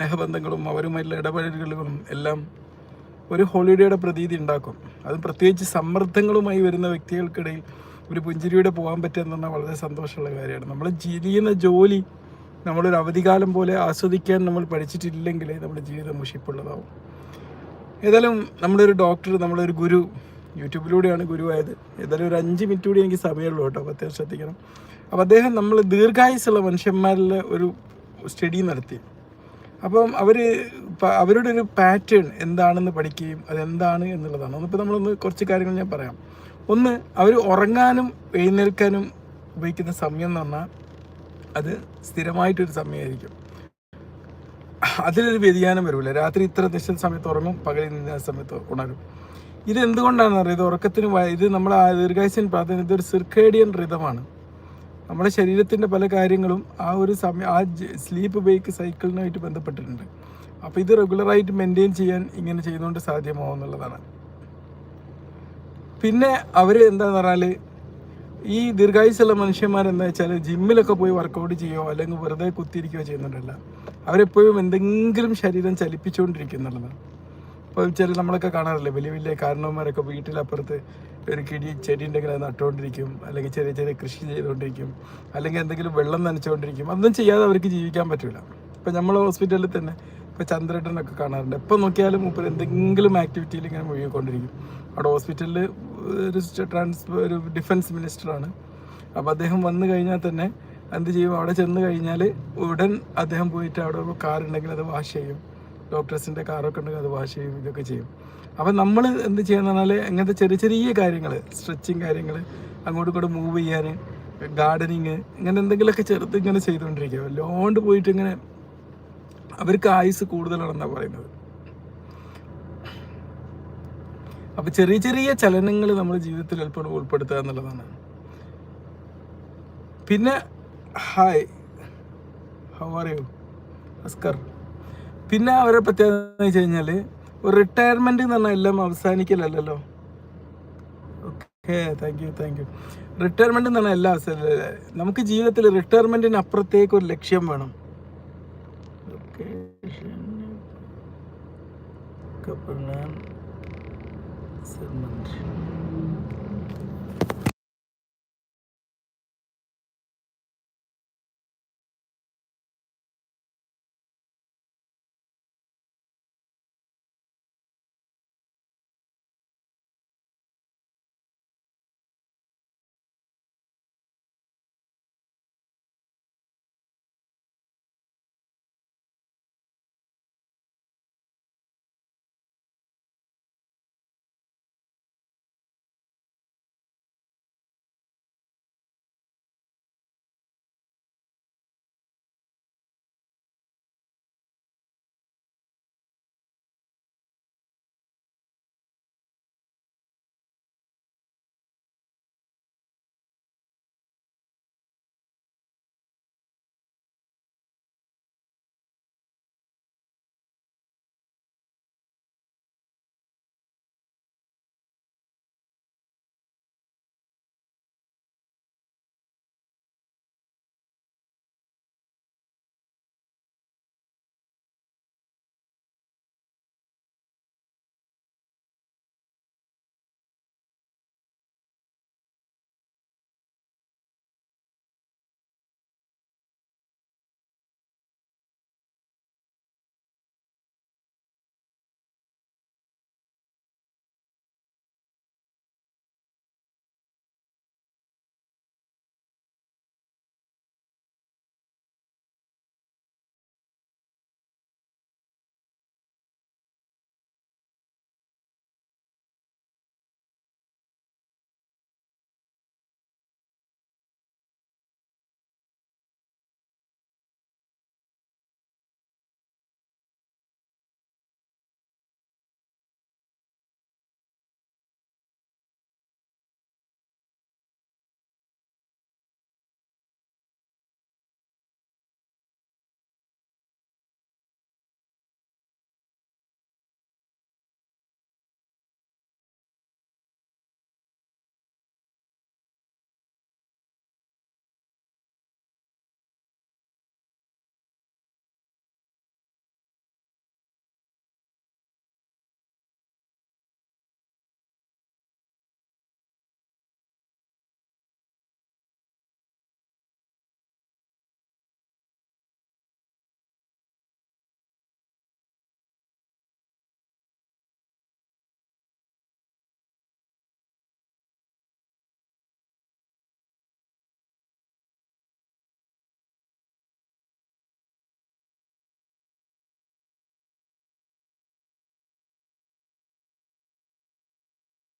സ്നേഹബന്ധങ്ങളും അവരുമായിട്ടുള്ള ഇടപെടലുകളും എല്ലാം ഒരു ഹോളിഡേയുടെ പ്രതീതി ഉണ്ടാക്കും. അത് പ്രത്യേകിച്ച് സമ്മർദ്ദങ്ങളുമായി വരുന്ന വ്യക്തികൾക്കിടയിൽ ഒരു പുഞ്ചിരിയുടെ പോകാൻ പറ്റുക എന്ന് പറഞ്ഞാൽ വളരെ സന്തോഷമുള്ള കാര്യമാണ്. നമ്മൾ ചെയ്യുന്ന ജോലി നമ്മളൊരു അവധികാലം പോലെ ആസ്വദിക്കാൻ നമ്മൾ പഠിച്ചിട്ടില്ലെങ്കിൽ നമ്മുടെ ജീവിതം മുഷിപ്പുള്ളതാവും. ഏതായാലും നമ്മളൊരു ഡോക്ടർ നമ്മളൊരു ഗുരു യൂട്യൂബിലൂടെയാണ് ഗുരുവായത്. ഏതായാലും ഒരു അഞ്ച് മിനിറ്റ് കൂടി എനിക്ക് സമയമുള്ളൂ കേട്ടോ അപ്പോൾ അത്യാവശ്യം ശ്രദ്ധിക്കണം. അപ്പോൾ അദ്ദേഹം നമ്മൾ ദീർഘായുസുള്ള മനുഷ്യന്മാരിൽ ഒരു സ്റ്റഡി നടത്തി. അപ്പം അവർ അവരുടെ ഒരു പാറ്റേൺ എന്താണെന്ന് പഠിക്കുകയും അതെന്താണ് എന്നുള്ളതാണ്. അതിപ്പോൾ നമ്മളൊന്ന് കുറച്ച് കാര്യങ്ങൾ ഞാൻ പറയാം. ഒന്ന് അവർ ഉറങ്ങാനും എഴുന്നേൽക്കാനും ഉപയോഗിക്കുന്ന സമയം എന്ന് പറഞ്ഞാൽ അത് സ്ഥിരമായിട്ടൊരു സമയമായിരിക്കും. അതിലൊരു വ്യതിയാനം വരില്ല രാത്രി ഇത്ര നിശ്ചിത സമയത്ത് ഉറങ്ങും പകലിൽ നിന്ന സമയത്ത് ഉണരും. ഇത് എന്തുകൊണ്ടാണെന്ന് അറിയാം ഇത് ഉറക്കത്തിന് ഇത് നമ്മൾ ആ ദീർഘായുസിന് പ്രാധാന്യം ഇതൊരു സിർക്കേഡിയൻ റിതമാണ് നമ്മുടെ ശരീരത്തിന്റെ പല കാര്യങ്ങളും ആ ഒരു സമയം ആ സ്ലീപ്പ് ബേക്ക് സൈക്കിളിനായിട്ട് ബന്ധപ്പെട്ടിട്ടുണ്ട്. അപ്പോൾ ഇത് റെഗുലറായിട്ട് മെയിന്റെയിൻ ചെയ്യാൻ ഇങ്ങനെ ചെയ്യുന്നതുകൊണ്ട് സാധ്യമാവും എന്നുള്ളതാണ്. പിന്നെ അവർ എന്താന്ന് പറഞ്ഞാൽ ഈ ദീർഘായുസുള്ള മനുഷ്യന്മാർ എന്താ വെച്ചാൽ ജിമ്മിലൊക്കെ പോയി വർക്കൗട്ട് ചെയ്യുകയോ അല്ലെങ്കിൽ വെറുതെ കുത്തിയിരിക്കുകയോ ചെയ്യുന്നുണ്ടല്ല അവരെപ്പോഴും എന്തെങ്കിലും ശരീരം ചലിപ്പിച്ചുകൊണ്ടിരിക്കുന്നുള്ളതാണ് ഇപ്പോൾ ചെറിയ നമ്മളൊക്കെ കാണാറില്ലേ? വലിയ വലിയ കാരണവന്മാരൊക്കെ വീട്ടിലപ്പുറത്ത് ഒരു കിടി ചെടിന്റെ ഇങ്ങനെ നട്ടുകൊണ്ടിരിക്കും അല്ലെങ്കിൽ ചെറിയ ചെറിയ കൃഷി ചെയ്തുകൊണ്ടിരിക്കും അല്ലെങ്കിൽ എന്തെങ്കിലും വെള്ളം നനച്ചുകൊണ്ടിരിക്കും അതൊന്നും ചെയ്യാതെ അവർക്ക് ജീവിക്കാൻ പറ്റില്ല ഇപ്പം നമ്മൾ ഹോസ്പിറ്റലിൽ തന്നെ ഇപ്പോൾ ചന്ദ്രേട്ടനൊക്കെ കാണാറുണ്ട്. എപ്പോൾ നോക്കിയാലും മൂപ്പർ എന്തെങ്കിലും ആക്ടിവിറ്റിയിൽ ഇങ്ങനെ മുഴുകിക്കൊണ്ടിരിക്കും. അവിടെ ഹോസ്പിറ്റലിൽ ഒരു ട്രാൻസ് ഒരു ഡിഫൻസ് മിനിസ്റ്ററാണ്. അപ്പോൾ അദ്ദേഹം വന്നു കഴിഞ്ഞാൽ തന്നെ എന്ത് ചെയ്യും? അവിടെ ചെന്ന് കഴിഞ്ഞാൽ ഉടൻ അദ്ദേഹം പോയിട്ട് അവിടെ കാറുണ്ടെങ്കിൽ അത് വാഷ് ചെയ്യും. ഡോക്ടേഴ്സിന്റെ കാറൊക്കെ ഉണ്ടെങ്കിൽ അത് വാഷ് ചെയ്യും ഇതൊക്കെ ചെയ്യും. അപ്പം നമ്മൾ എന്ത് ചെയ്യുന്ന പറഞ്ഞാൽ ഇങ്ങനത്തെ ചെറിയ ചെറിയ കാര്യങ്ങൾ സ്ട്രെച്ചിങ് കാര്യങ്ങൾ അങ്ങോട്ടും ഇങ്ങോട്ടും മൂവ് ചെയ്യാൻ ഗാർഡനിങ് ഇങ്ങനെ എന്തെങ്കിലുമൊക്കെ ചെറുത് ഇങ്ങനെ ചെയ്തുകൊണ്ടിരിക്കുക. ലോണ്ട് പോയിട്ട് ഇങ്ങനെ അവർക്ക് ആയുസ് കൂടുതലാണെന്നാണ് പറയുന്നത്. അപ്പോൾ ചെറിയ ചെറിയ ചലനങ്ങൾ നമ്മൾ ജീവിതത്തിൽ എളുപ്പം ഉൾപ്പെടുത്തുക എന്നുള്ളതാണ്. പിന്നെ hi how are you Askar പിന്നെ അവരെ പ്രത്യേകത എന്ന് വെച്ച് കഴിഞ്ഞാൽ ഒരു റിട്ടയർമെന്റ് എന്ന് പറഞ്ഞാൽ എല്ലാം അവസാനിക്കലല്ലോ okay thank you thank you retirement എന്ന് പറഞ്ഞാൽ എല്ലാം അവസാനം നമുക്ക് ജീവിതത്തിൽ റിട്ടയർമെന്റിന് അപ്പുറത്തേക്ക് ഒരു ലക്ഷ്യം വേണം. Salman.